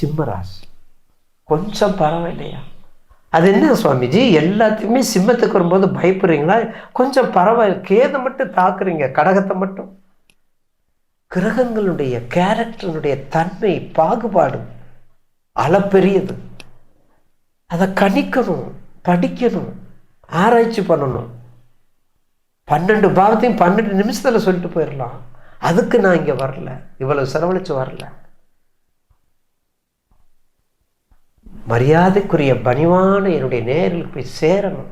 சிம்மராசி. கொஞ்சம் பரவாயில்லையா? அது என்ன சுவாமிஜி? எல்லாத்தையுமே சிம்மத்துக்கு வரும்போது பயப்படுறீங்களா? கொஞ்சம் பரவாயில்ல. கேதை மட்டும் தாக்குறீங்க கடகத்தை மட்டும். கிரகங்களுடைய கேரக்டருடைய தன்மை பாகுபாடு அளப்பெரியது. அதை கணிக்கணும் படிக்கணும் ஆராய்ச்சி பண்ணணும். பன்னெண்டு பாவத்தையும் பன்னெண்டு நிமிஷத்தில் சொல்லிட்டு போயிடலாம். அதுக்கு நான் இங்கே வரல. இவ்வளவு செலவழித்து வரல. மரியாதைக்குரிய பணிவான என்னுடைய நேரில் போய் சேரணும்.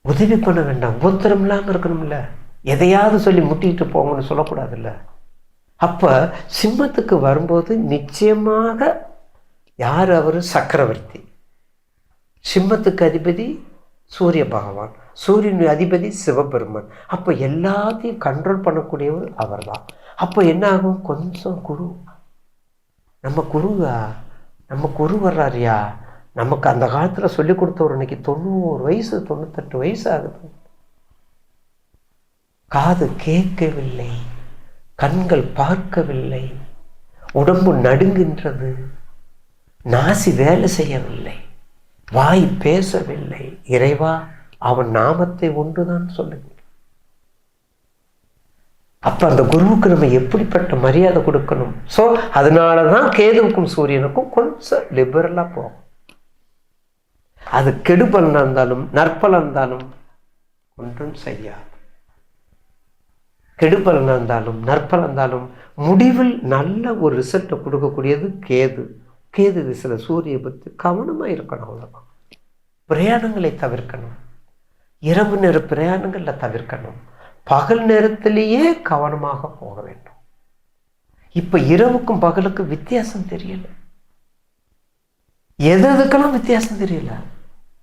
உதவி பண்ண வேண்டாம். உத்தரம் இல்லாமல் இருக்கணும்ல. எதையாவது சொல்லி முட்டிட்டு போங்கன்னு சொல்லக்கூடாதுல்ல. அப்போ சிம்மத்துக்கு வரும்போது நிச்சயமாக யார் அவர்? சக்கரவர்த்தி. சிம்மத்துக்கு அதிபதி சூரிய பகவான். சூரியன் அதிபதி சிவபெருமன். அப்போ எல்லாத்தையும் கண்ட்ரோல் பண்ணக்கூடியவர் அவர்தான். அப்போ என்ன ஆகும் கொஞ்சம் குரு. நம்ம குருவா? நம்ம குரு வர்றாருயா? நமக்கு அந்த காலத்தில் சொல்லி கொடுத்தவர் இன்னைக்கு தொண்ணூறு வயசு தொண்ணூத்தெட்டு வயசு ஆகுது. காது கேட்கவில்லை கண்கள் பார்க்கவில்லை உடம்பு நடுங்கின்றது நாசி வேலை செய்யவில்லை வாய் பேசவில்லை. இறைவா அவன் நாமத்தை ஒன்றுதான் சொல்லுங்க அப்போ அந்த குருவுக்கு நம்ம எப்படிப்பட்ட மரியாதை கொடுக்கணும்? ஸோ அதனால தான் கேதுவுக்கும் சூரியனுக்கும் கொஞ்சம் லிபரலாக போகும். அது கெடுபலன் இருந்தாலும் நற்பலன் இருந்தாலும் ஒன்றும் செய்யாது. கெடுபலன் இருந்தாலும் நற்பலன் இருந்தாலும் முடிவில் நல்ல ஒரு ரிசல்ட்டை கொடுக்கக்கூடியது கேது. கேது திசையில் சூரிய பற்றி கவனமாக இருக்கணும் அவ்வளோதான் பிரயாணங்களை தவிர்க்கணும். இரவு நேர பிரயாணங்களில் தவிர்க்கணும். பகல் நேரத்திலேயே கவனமாக போக வேண்டும். இப்போ இரவுக்கும் பகலுக்கும் வித்தியாசம் தெரியல. எது எதுக்கெல்லாம் வித்தியாசம் தெரியல?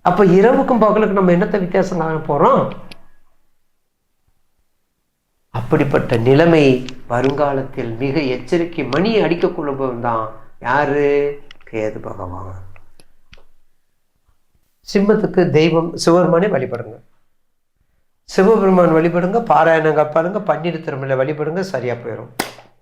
அப்போ இரவுக்கும் பகலுக்கும் நம்ம என்னத்தை வித்தியாசம் காண போகிறோம் அப்படிப்பட்ட நிலைமை வருங்காலத்தில் மிக எச்சரிக்கை மணி அடிக்கக்குள்ளவன் தான் யாரு? கேது பகவான். சிம்மத்துக்கு தெய்வம் சிவபெருமானே வழிபடுங்க. சிவபெருமான் வழிபடுங்க பாராயணங்க பாருங்க பன்னீர் திருமலை வழிபடுங்க சரியாக போயிடும்